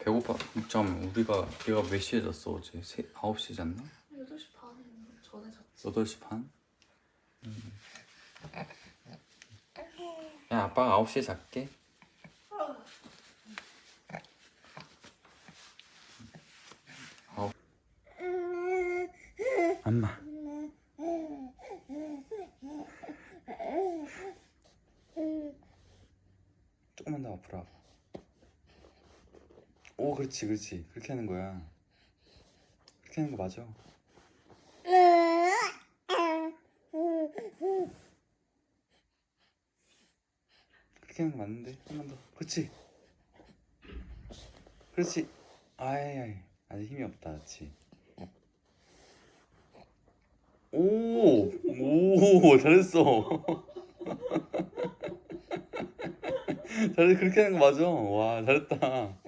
배고파. 잠 우리가 걔가 몇 시에 잤어 어제? 세, 9시에 잤나? 8시 반에 전에 잤지 8시 반? 음. 야 아빠가 9시에 잘게 아홉 엄마 조금만 더 앞으로 와봐 오 그렇지 그렇지. 그렇게 하는 거야. 그렇게 하는 거 맞아. 그렇게 하는 거 맞는데? 한 번 더. 그렇지. 그렇지. 아이 아이 아직 힘이 없다 그렇지. 오오 잘했어. 잘했 그렇게 하는 거 맞아. 와 잘했다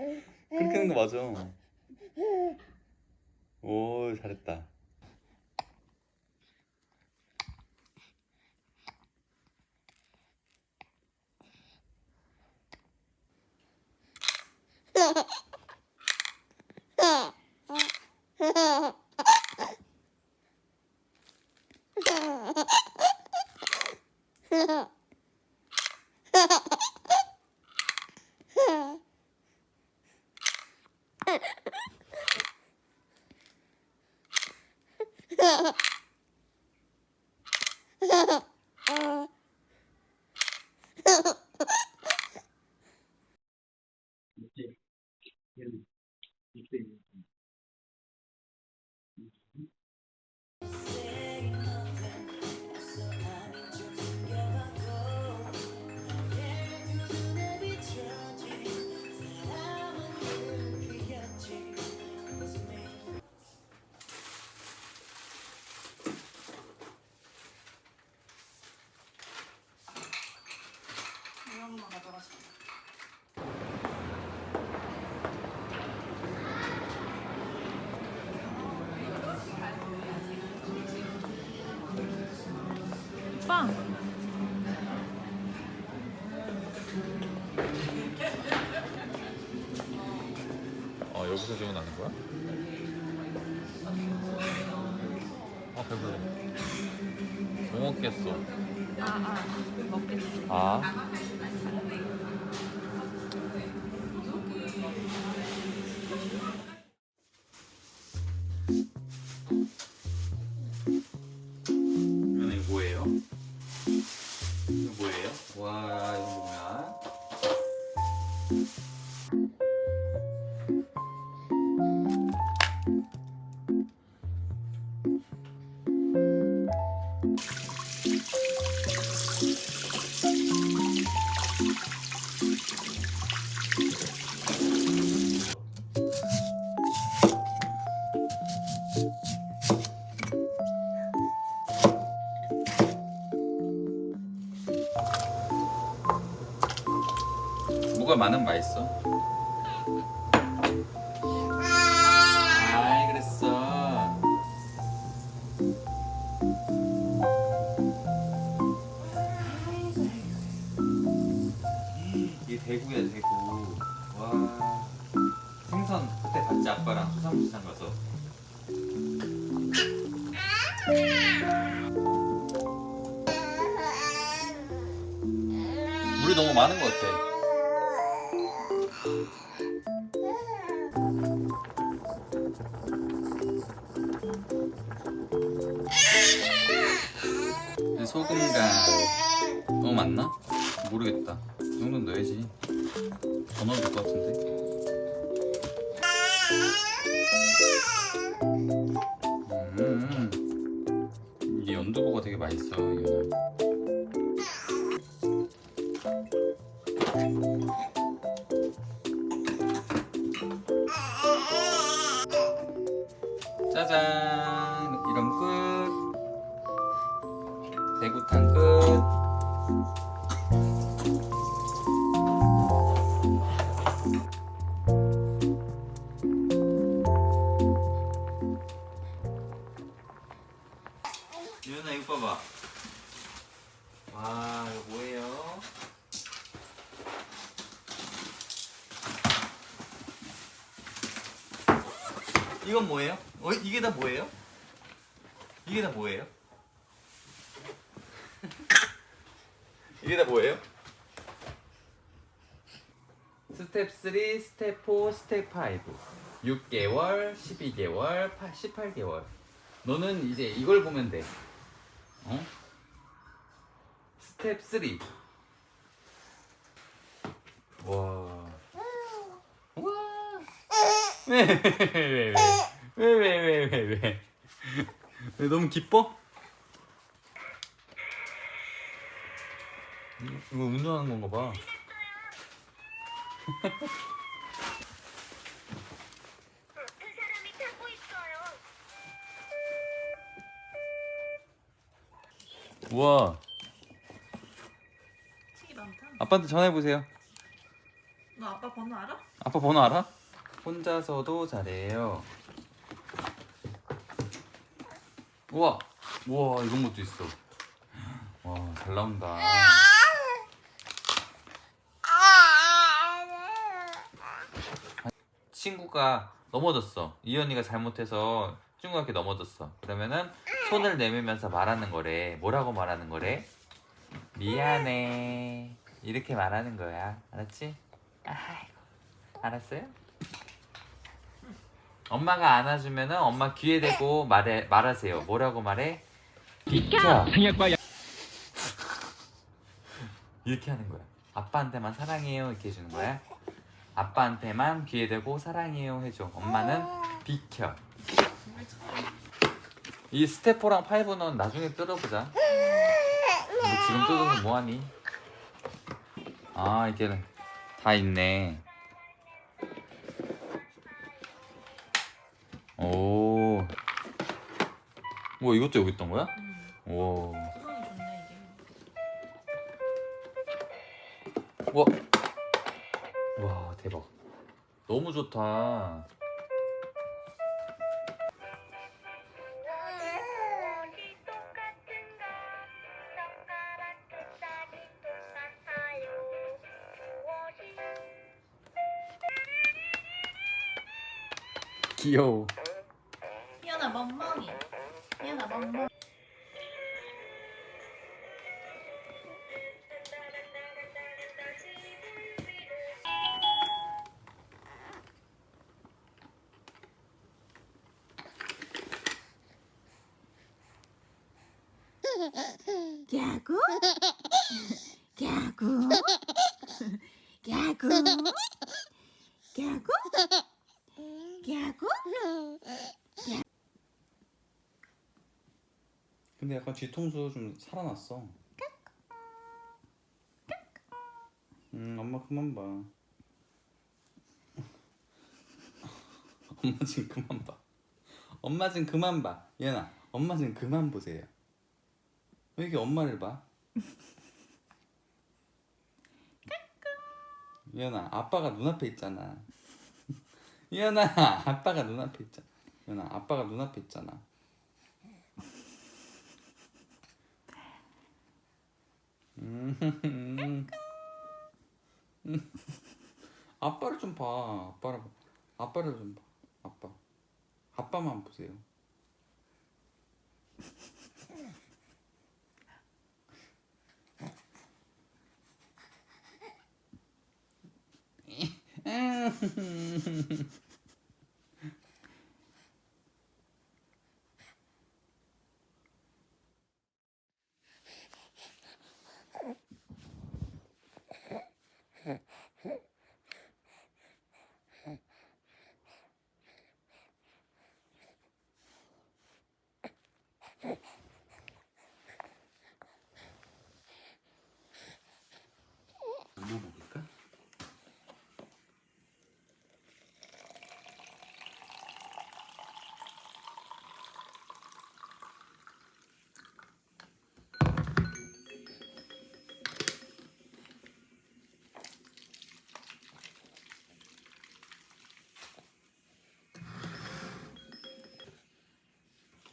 그렇게 하는 거 맞아. 오 잘했다 이 빵! 어 여기서 주문하는 거야? 아 배불러 뭐 먹겠어 아, 아, 먹겠어. 아 뭐가 많으면 맛있어? 아이 그랬어. 이게 대구야 대구. 와. 생선 그때 봤지 아빠랑? 수산시장 가서. 물이 너무 많은 것 같아 소금간 너무 많나? 모르겠다. 이 정도는 넣어야지. 더 넣어도 될 것 같은데 짜잔 이건 뭐예요? 어, 이게 다 뭐예요? 이게 다 뭐예요? 이게 다 뭐예요? 스텝 3, 스텝 4, 스텝 5 6개월, 12개월, 8, 18개월 너는 이제 이걸 보면 돼 어? 스텝 3 와. 와. 왜왜왜왜왜 왜 왜 왜, 왜, 왜? 왜 너무 기뻐? 이거 운전하는 건가 봐. 그. 우와. 아빠한테 전화해 보세요. 너 아빠 번호 알아? 아빠 번호 알아? 혼자서도 잘해요. 우와, 우와 이런 것도 있어. 와, 잘 나온다. 친구가 넘어졌어. 이현이가 잘못해서 친구가 이렇게 넘어졌어. 그러면은 손을 내밀면서 말하는 거래. 뭐라고 말하는 거래? 미안해. 이렇게 말하는 거야. 알았지? 아이고. 알았어요? 엄마가 안아주면은 엄마 귀에 대고 말해 말하세요. 뭐라고 말해? 비켜. 이렇게 하는 거야. 아빠한테만 사랑해요 이렇게 해주는 거야. 아빠한테만 귀에 대고 사랑해요 해줘. 엄마는 비켜. 이 4랑 5는 나중에 뜯어보자. 뭐 지금 뜯어서 뭐하니? 아 이게 다 있네. 뭐 이것도 여기 있던 거야? 오. 좋네 이게. 와. 와, 대박. 너무 좋다. 귀여워. 야구? 야구? 야구? 야구? 야구? 근데 약간 뒤통수 좀 살아났어. 음, 엄마 그만 봐. 엄마 지금 그만 봐. 엄마 지금 그만 봐. 얘나, 엄마 지금 그만 보세요. 왜 이렇게 엄마를 봐? 얘나, 아빠가 눈앞에 있잖아. 얘나, 아빠가 눈앞에 있잖아. 얘나, 아빠가 눈앞에 있잖아. 음. 아빠를 좀 봐. 아빠를 봐. 아빠를 좀 봐. 아빠. 아빠만 보세요. 엄마 먹을까?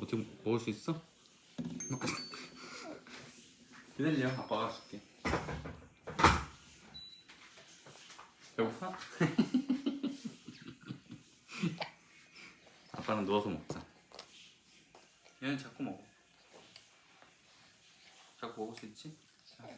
어떻게 먹을 수 있어? 기다려 아빠가 줄게 배고파? 아빠 아빠랑 누워서 먹자. 얘는 자꾸 먹어. 자꾸 먹을 수 있지? 자.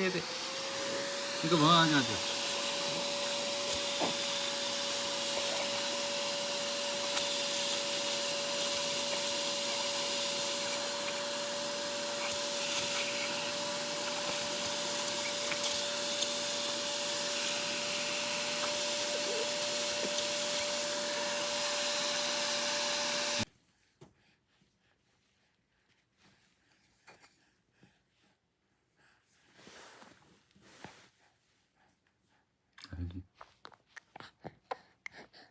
해야 돼. 이거 뭐 하냐, 지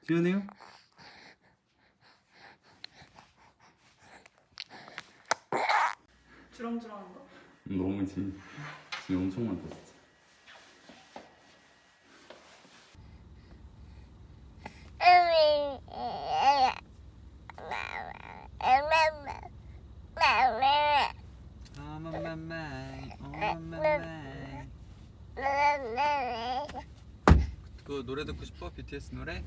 시원해요? 주렁주렁한 거? 너무 진, 진 엄청 많다 진짜. 그 노래 듣고 싶어? BTS 노래?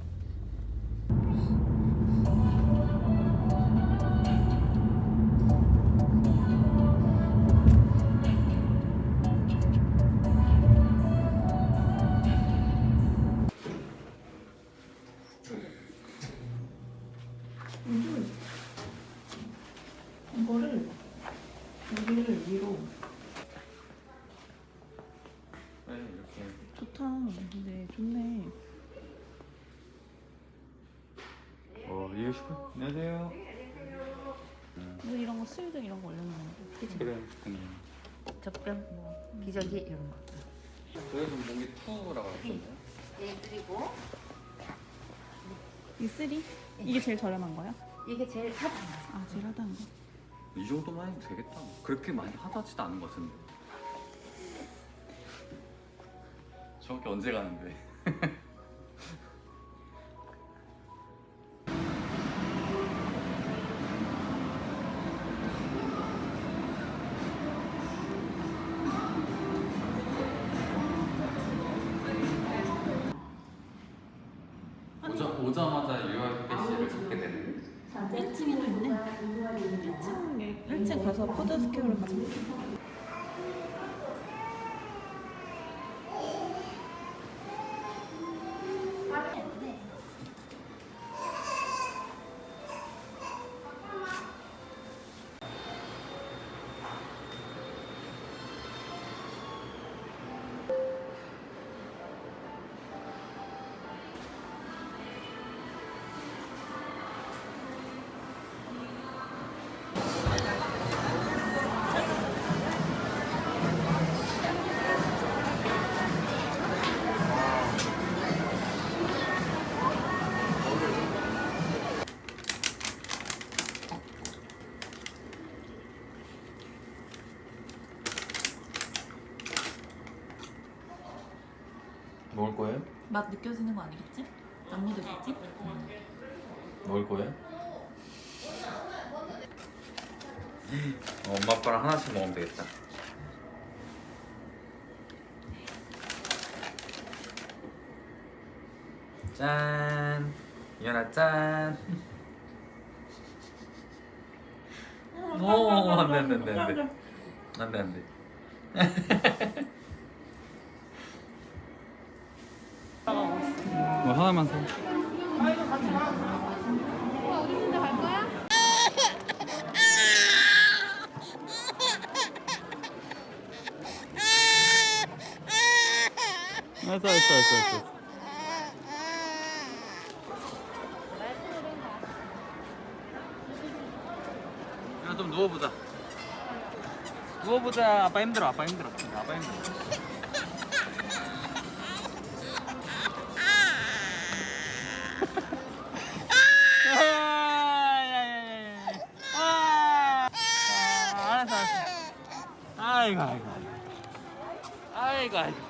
이거를 여기를 위로. 네 이렇게 좋다. 근데 좋네. 어 이거 싶어? 안녕하세요 뭐 이런 거 스웨등 이런 거 올려놓는 거. 그래 그냥 젖병 뭐 기저귀 이런 거. 그래서 목이 푸라고 하던데 네 그리고 이 쓰리? 이게 제일 저렴한 거야? 이게 제일 하단 아 제일 하다는 거. 이 정도만 해도 되겠다. 그렇게 많이 하다지도 않은 것 같은데. 저기 언제 가는데 맛 느껴지는 거 아니겠지? 안 묻어있겠지? 먹을 거예요? 어, 엄마 아빠랑 하나씩 먹으면 되겠다. 짠, 이현아 짠. 오, 안돼 안돼 안돼 안돼 안돼 안돼. 뭐 하나만 사. 알았어 알았어 알았어. 야, 좀 누워보자. 누워보자. 아빠 힘들어. 아빠 힘들어. 아빠 힘들어. 아